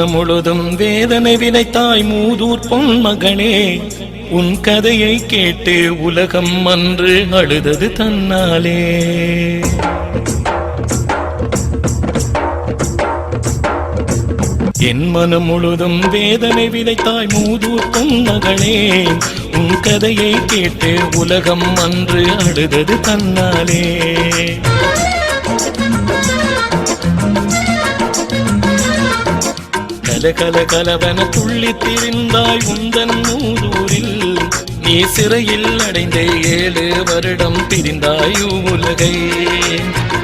உலகம் முழுதும் வேதனை விதைத்தாய் மூதூர் பொன் மகனே உன் கதையை கேட்டு உலகம் அன்று அழுதது தன்னாலே. என் மனம் முழுதும் வேதனை விதைத்தாய் மூதூர் பொன் மகனே உன் கதையை கேட்டு உலகம் அன்று அழுதது தன்னாலே. கல கல கலவன துள்ளி திரிந்தாய் உந்தன் மூதூரில். நீ சிறையில் அடைந்த ஏழு வருடம் பிரிந்தாய் உலகை.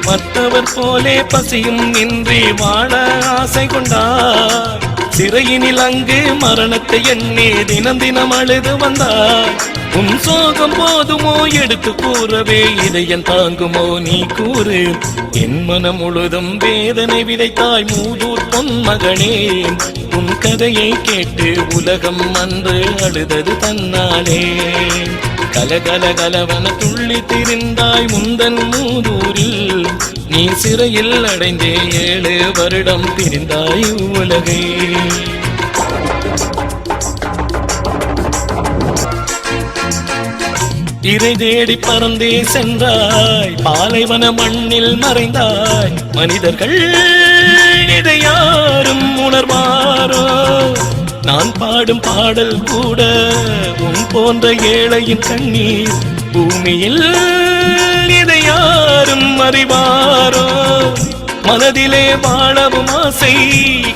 மற்றவர் போலே பசியும் இன்றி வாழ ஆசை கொண்டார். சிறையினில் அங்கு மரணத்தை எண்ணி தினம் தினம் அழுது வந்தார் உன் சோகம் போதுமோ எடுத்து கூறவே இதயம் தாங்குமோ நீ கூறு. என் மனம் முழுதும் வேதனை விதைத்தாய் மூதூர் பொன் மகனே உன் கதையை கேட்டு உலகம் அன்று அழுதது தன்னாலே. கலகல கலவன துள்ளி திரிந்தாய் முந்தன் மூதூரில். நீ சிறையில் அடைந்தே ஏழு வருடம் பிரிந்தாய் உலகை இறை தேடி பறந்தே சென்றாய் பாலைவன மண்ணில் மறைந்தாய். மனிதர்கள் இதை யாரும் உணர்வாரோ? நான் பாடும் பாடல் கூட உன் போன்ற ஏழையின் கண்ணீர் பூமியில் யாரும் அறிவாரோ? மனதிலே வாழவும் ஆசை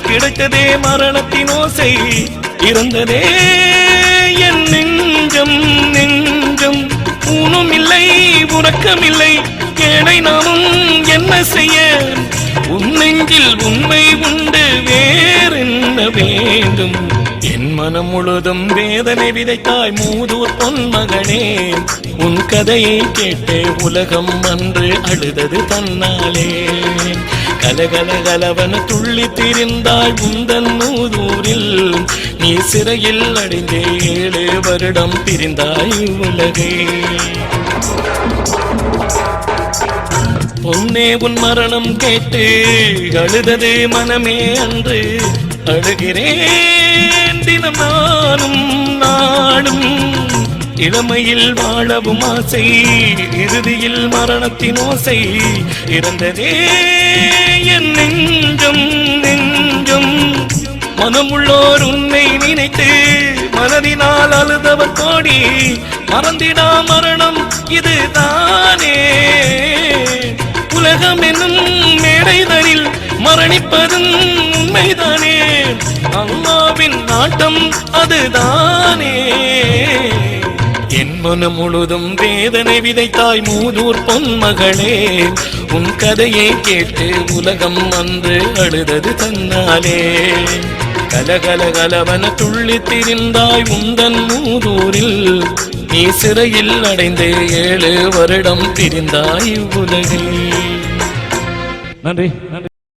கிடைத்ததே மரணத்தின் ஓசை. இறந்ததே என் நெஞ்சம் நெஞ்சம். ஊனும் இல்லை உறக்கமில்லை ஏழை நாமும் என்ன செய்ய? உன் நெஞ்சில் உண்மை உண்டு வேறென்ன வேண்டும்? என் மனம் முழுதும் வேதனை விதைத்தாய் மூதூர் பொன் மகனே. உன் கதையை கேட்டே உலகம் அன்று அழுதது தன்னாலே. கலகல கலவன துள்ளி திரிந்தாள் உந்தன் மூதூரில். நீ சிறையில் அடைந்தே ஏழு வருடம் பிரிந்தாய் உலகே. பொன்னே உன் மரணம் கேட்டு அழுதது மனமே அன்று அழுகிறேன். தினம் நானும் நாடும் இளமையில் வாழவும் ஆசை இறுதியில் மரணத்தின் ஓசை இறந்ததே என் நெஞ்சம் நெஞ்சம். மனமுள்ளோர் உன்னை நினைத்து மனதினால் அழுதவர் கோடி மறந்திடா மரணம் இது தானே உலகம் என்னும் மேடைதனில் மரணிப்பதும் உண்மைதானே. ஆட்டம் அதுதானே. என் மனம் முழுதும் வேதனை விதைத்தாய் மூதூர் பொன்மகளே. உன் கதையை கேட்டு உலகம் வந்து அழுதது தன்னாலே. கலகலகலவன துள்ளி திரிந்தாய் உந்தன் மூதூரில். நீ சிறையில் அடைந்து ஏழு வருடம் பிரிந்தாய் உலகில் நன்றி நன்றி.